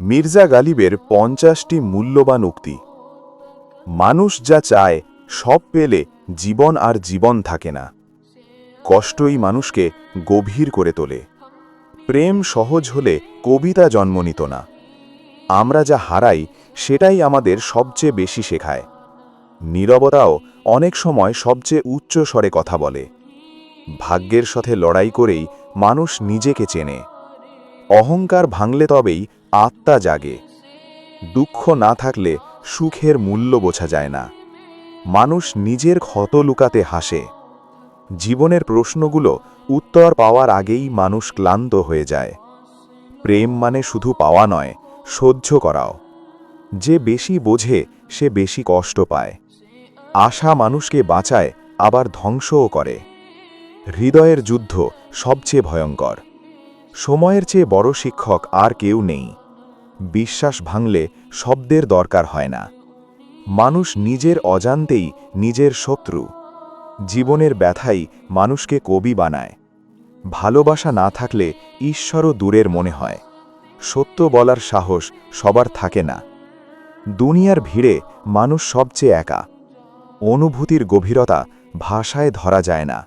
মির্জা গালিবের পঞ্চাশটি মূল্যবান উক্তি। মানুষ যা চায়, সব পেলে জীবন আর জীবন থাকে না। কষ্টই মানুষকে গভীর করে তোলে। প্রেম সহজ হলে কবিতা জন্ম নিত না। আমরা যা হারাই, সেটাই আমাদের সবচেয়ে বেশি শেখায়। নীরবতাও অনেক সময় সবচেয়ে উচ্চ স্বরে কথা বলে। ভাগ্যের সাথে লড়াই করেই মানুষ নিজেকে চেনে। অহংকার ভাঙলে তবেই আত্মা জাগে। দুঃখ না থাকলে সুখের মূল্য বোঝা যায় না। মানুষ নিজের ক্ষত লুকাতে হাসে। জীবনের প্রশ্নগুলো উত্তর পাওয়ার আগেই মানুষ ক্লান্ত হয়ে যায়। প্রেম মানে শুধু পাওয়া নয়, সহ্য করাও। যে বেশি বোঝে, সে বেশি কষ্ট পায়। আশা মানুষকে বাঁচায়, আবার ধ্বংসও করে। হৃদয়ের যুদ্ধ সবচেয়ে ভয়ঙ্কর। সময়ের চেয়ে বড় শিক্ষক আর কেউ নেই। বিশ্বাস ভাঙলে শব্দের দরকার হয় না। মানুষ নিজের অজান্তেই নিজের শত্রু। জীবনের ব্যথাই মানুষকে কবি বানায়। ভালোবাসা না থাকলে ঈশ্বরও দূরের মনে হয়। সত্য বলার সাহস সবার থাকে না। দুনিয়ার ভিড়ে মানুষ সবচেয়ে একা। অনুভূতির গভীরতা ভাষায় ধরা যায় না।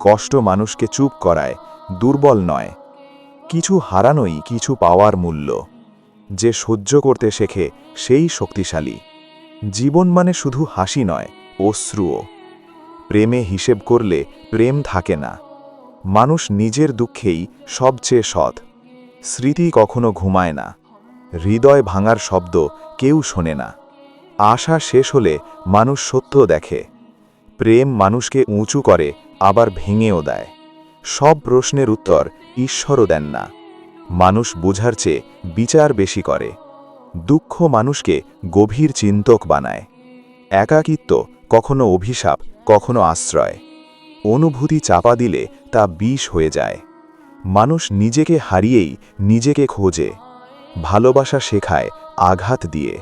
কষ্ট মানুষকে চুপ করায়, দুর্বল নয়। কিছু হারানোই কিছু পাওয়ার মূল্য। যে সহ্য করতে শেখে, সেই শক্তিশালী। জীবন মানে শুধু হাসি নয়, অশ্রুও। প্রেমে হিসেব করলে প্রেম থাকে না। মানুষ নিজের দুঃখেই সবচেয়ে সৎ। স্মৃতি কখনো ঘুমায় না। হৃদয় ভাঙার শব্দ কেউ শোনে না। আশা শেষ হলে মানুষ সত্য দেখে। প্রেম মানুষকে উঁচু করে, আবার ভেঙেও দেয়। সব প্রশ্নের উত্তর ঈশ্বরও দেন না। মানুষ বোঝার চেয়ে বিচার বেশি করে। দুঃখ মানুষকে গভীর চিন্তক বানায়। একাকিত্ব কখনো অভিশাপ, কখনো আশ্রয়। অনুভূতি চাপা দিলে তা বিষ হয়ে যায়। মানুষ নিজেকে হারিয়েই নিজেকে খোঁজে। ভালোবাসা শেখায়, আঘাত দিয়ে।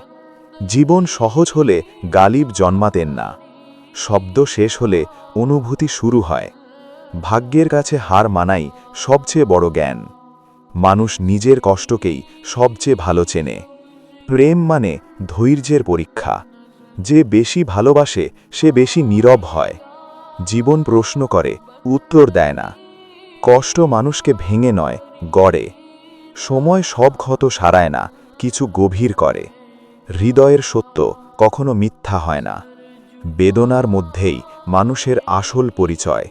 জীবন সহজ হলে গালিব জন্মাতেন না। শব্দ শেষ হলে অনুভূতি শুরু হয়। ভাগ্যের কাছে হার মানাই সবচেয়ে বড় জ্ঞান। মানুষ নিজের কষ্টকেই সবচেয়ে ভালো চেনে। প্রেম মানে ধৈর্যের পরীক্ষা। যে বেশি ভালোবাসে, সে বেশি নীরব হয়। জীবন প্রশ্ন করে, উত্তর দেয় না। কষ্ট মানুষকে ভেঙে নয়, গড়ে। সময় সব ক্ষত সারায় না, কিছু গভীর করে। হৃদয়ের সত্য কখনো মিথ্যা হয় না। বেদনার মধ্যেই মানুষের আসল পরিচয়।